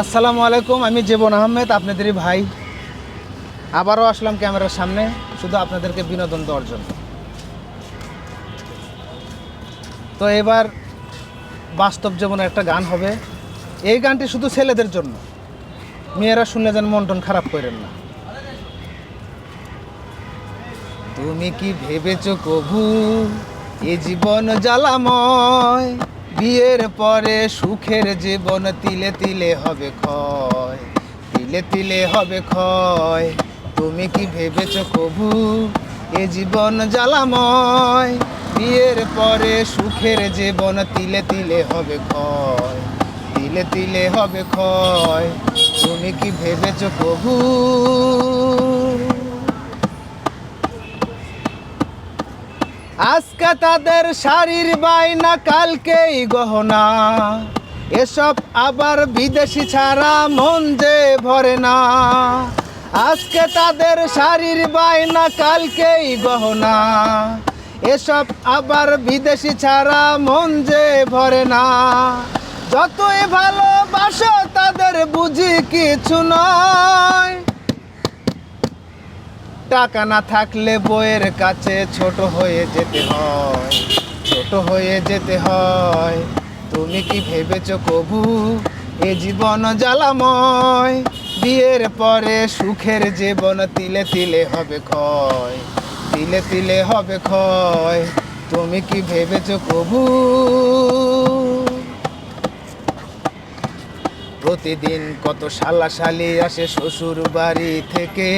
আসসালামু আলাইকুম, আমি জীবন আহমেদ, আপনাদেরই ভাই। আবারও আসলাম ক্যামেরার সামনে, শুধু আপনাদেরকে বিনোদন দেওয়ার জন্য। তো এবার বাস্তব জীবনের একটা গান হবে। এই গানটি শুধু ছেলেদের জন্য। মেয়েরা শুনলে যেন মন টন খারাপ করেন না। তুমি কি ভেবেছ কভু? এ জীবন জ্বালাময়। বিয়ের পরে সুখের জীবন তিলে তিলে হবে ক্ষয়, তিলে তিলে হবে ক্ষয়। তুমি কি ভেবেছ কভু এ জীবন জ্বালাময়? বিয়ের পরে সুখের জীবন তিলে তিলে হবে ক্ষয়, তিলে তিলে হবে ক্ষয়। তুমি কি ভেবেছ কভু আজকে তাদের শাড়ির বাইনা কালকেই গহনা। এসব আবার বিদেশি ছাড়া মন যে ভরে না। আজকে তাদের শাড়ির বাইনা কালকেই গহনা। এসব আবার বিদেশি ছাড়া মন যে ভরে না। যতই ভালোবাসো, তাদের বুঝি কিছু নয়। টাকা না থাকলে বইয়ের কাছে ছোট হয়ে যেতে হয়, ছোট হয়ে যেতে হয়। তুমি কি ভেবেছো কবু, এ জীবন জ্বালাময়? বিয়ের পরে সুখের জীবন তিলে তিলে হবে ক্ষয়, তিলে তিলে হবে ক্ষয়। তুমি কি ভেবেছো কবু? প্রতিদিন কত সালাশালি আসে শ্বশুর বাড়ি থেকে।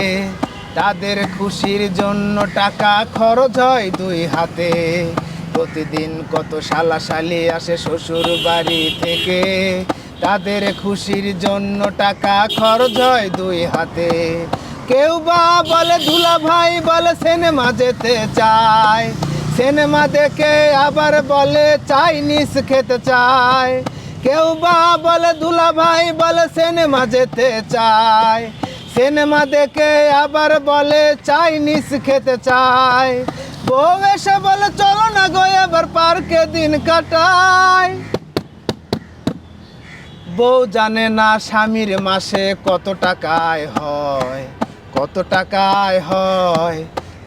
তাদের খুশির জন্য টাকা খরচ হয় দুই হাতে। প্রতিদিন কত সালাশালি আসে শ্বশুর বাড়ি থেকে। তাদের খুশির জন্য টাকা খরচ হয় দুই হাতে। কেউ বা বলে ধুলা ভাই বলে সিনেমা যেতে চায়। সিনেমা দেখে আবার বলে চাইনিজ খেতে চায়। কেউ বা বলে ধুলা ভাই বলে সিনেমা যেতে চায়। সিনেমা দেখে আবার বলে, চাইনিজ খেতে চায় বউ এসে বলে, চলো না গো, এবার পার্কে দিন কাটায় বউ জানে না স্বামীর মাসে কত টাকায় হয়, কত টাকায় হয়।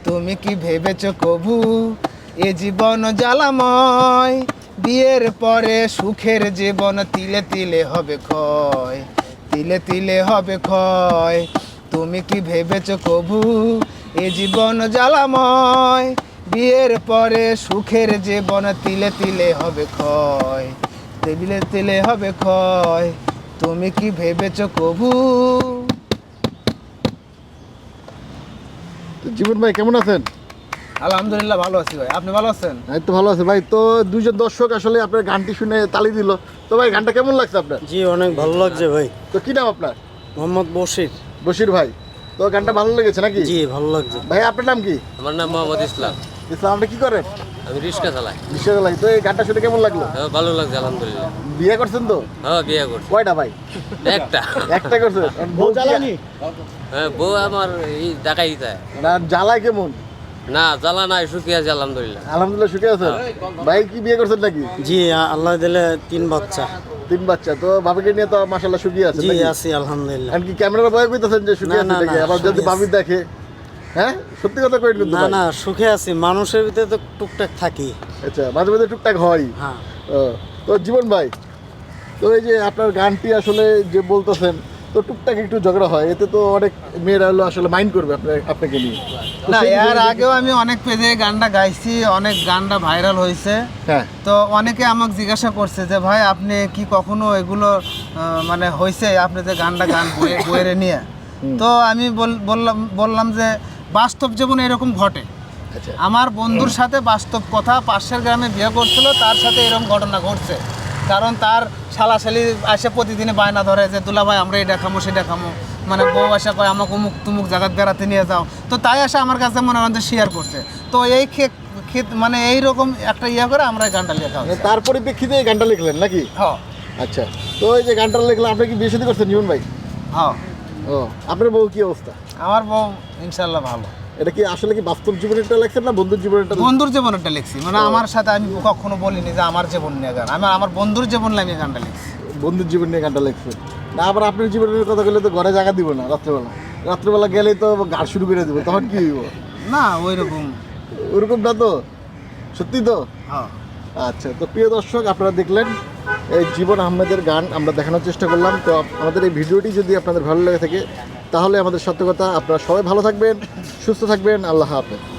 তুমি কি ভেবেছো কবু? এ জীবন জ্বালাময়। বিয়ের পরে সুখের জীবন তিলে তিলে হবে ক্ষয়। তিলে তিলে হবে ক্ষয়। তুমি কি ভেবেছ কভু এ জীবন জ্বালাময়? বিয়ের পরে সুখের জীবন তিলে তিলে হবে ক্ষয়। তিলে তিলে হবে ক্ষয়। তুমি কি ভেবেছ কভু? জীবন ভাই, কেমন আছেন? আলহামদুলিল্লাহ ভালো আছি ভাই। আপনি ভালো আছেন? এই তো ভালো আছে ভাই। তো দুজন দর্শক আসলে আপনার গানটি শুনে তালি দিল। তো ভাই গানটা কেমন লাগছে আপনার? জি অনেক ভালো লাগছে ভাই। তো কি নাম আপনার? মোহাম্মদ বশির। বশির ভাই। তো গানটা ভালো লেগেছে নাকি? জি ভালো লাগছে। ভাই আপনার নাম কি? আমার নাম মোহাম্মদ ইসলাম। ইসলাম আপনি কি করেন? আমি রিক্সা চালাই। বিশ্বকালাই তো এই গানটা শুনে কেমন লাগল? হ্যাঁ, ভালো লাগছে আলহামদুলিল্লাহ। বিয়ে করছেন তো? হ্যাঁ বিয়ে করছি। কয়টা ভাই? একটা। একটা করছেন? বউ জ্বালানি হ্যাঁ বউ আমার এই ঢাকাই যায় না জ্বালায় কেমন? না জ্বালা নাই সুখী আছে আলহামদুলিল্লাহ। আলহামদুলিল্লাহ সুখে আছেন ভাই কি বিয়ে করছেন নাকি? জি আল্লাহ দিলে তিন বাচ্চা। তিন বাচ্চা। তো বাবাকে নিয়ে তো মাসাল্লাহ সুখী আছে জি আছি আলহামদুলিল্লাহ। আর কি ক্যামেরার বয় কইতাছেন যে সুখী আছে না, আবার যদি ভাবি দেখে। হ্যাঁ? সত্যি কথা কইন কিন্তু না না সুখে আছি। মানুষের ভিতরে তো টুকটাক থাকি। আচ্ছা মাঝে মাঝে টুকটাক হয়। হ্যাঁ। ও, তো জীবন ভাই তো এই যে আপনার গানটি আসলে যে বলতেছেন তো টুকটাক একটু ঝগড়া হয় এতে তো অনেক মেয়েরা হলো আসলে মাইন্ড করবে আপনার আপনাকে নিয়ে। না এর আগেও আমি অনেক পেজে গানটা গাইছি অনেক গানটা ভাইরাল হয়েছে। হ্যাঁ। তো অনেকে আমাকে জিজ্ঞাসা করছে যে ভাই আপনি কি কখনো এগুলো মানে হয়েছে আপনি যে গানটা গান বইয়ে- বইয়েরে নিয়ে? তো আমি বল- বললাম বললাম যে বাস্তব জীবনে এরকম ঘটে। আচ্ছা। আমার বন্ধুর সাথে বাস্তব কথা পাশের গ্রামে বিয়ে করছিল তার সাথে এরকম ঘটনা ঘটছে। কারণ তার শালাশালি আসে প্রতিদিনে বায়না ধরে যে দুলা ভাই আমরা এটা খামো সেটা খামো। মানে বউ আসা কয় আমাকে অমুক তুমুক জায়গাত বেড়াতে নিয়ে যাও। তো তাই আসে আমার কাছে মনে হয় শেয়ার করছে। তো এই ক্ষে- ক্ষেত মানে এই রকম একটা ইয়ে করে আমরা গানটা লেখা তার পরিপ্রেক্ষিতে এই গানটা লিখলেন নাকি? হ্যাঁ আচ্ছা। তো এই যে গানটা লিখলেন আপনি কি বিয়ে করছেন জীবন ভাই? হ্যাঁ ও আপনার বউ কি অবস্থা? আমার বউ ইনশাল্লাহ ভালো। এটা কি আসলে কি বাস্তব জীবনেরটা লেখছেন না বন্ধুর জীবনেরটা বন্ধুর জীবনেরটা লিখছি। মানে আমার সাথে আমি কখনো বলিনি যে আমার জীবন নিয়ে গান। আমি আমার বন্ধুর জীবন নিয়ে গানটা লিখছি। বন্ধুর জীবন নিয়ে গানটা লিখছেন। না আবার আপনার জীবনের কথা বলে তো ঘরে জায়গা দিব না রাত্রেবেলা। রাত্রেবেলা গেলেই তো গান শুরু করে দিব তখন কি হইব? না ওই রকম ওরকম না তো? সত্যি তো? হ্যাঁ। আচ্ছা তো প্রিয় দর্শক আপনারা দেখলেন এই জীবন আহমেদের গান আমরা দেখানোর চেষ্টা করলাম। তো আমাদের এই ভিডিওটি যদি আপনাদের ভালো লেগে থাকে তাহলে আমাদের কথা আপনারা সবাই ভালো থাকবেন সুস্থ থাকবেন আল্লাহ হাফেজ।